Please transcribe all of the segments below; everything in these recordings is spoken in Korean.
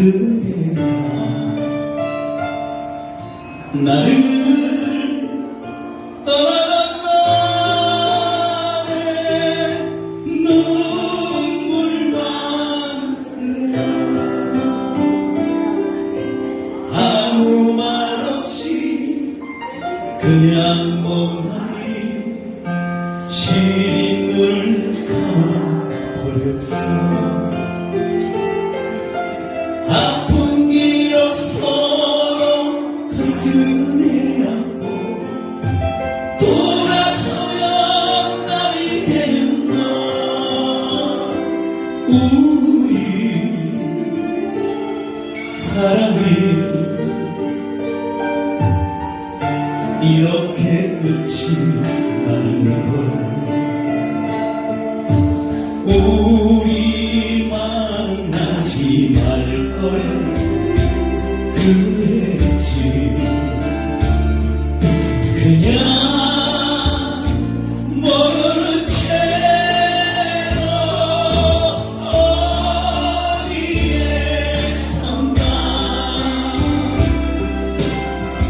그대가 나를 떠나간 날에 눈물만 흘려. 아무 말 없이 그냥 멍하니 시린 눈을 감아버렸어 아픈 기억 서로 가슴에 안고 돌아서면 남이 되는 너 우리 사랑이 이렇게 끝이 그냥 모르는 채로 어디에선가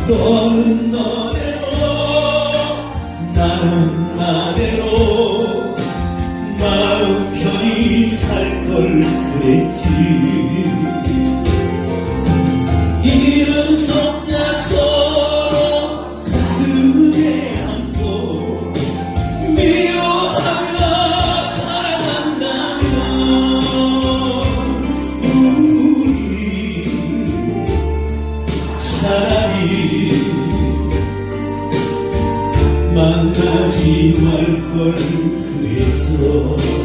너는 너대로 나는 나대로 차라리 만나지 말 걸 그랬어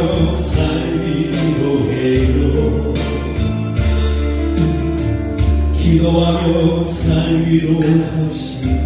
기도하며 살기로 해요 기도하며 살기로 합시다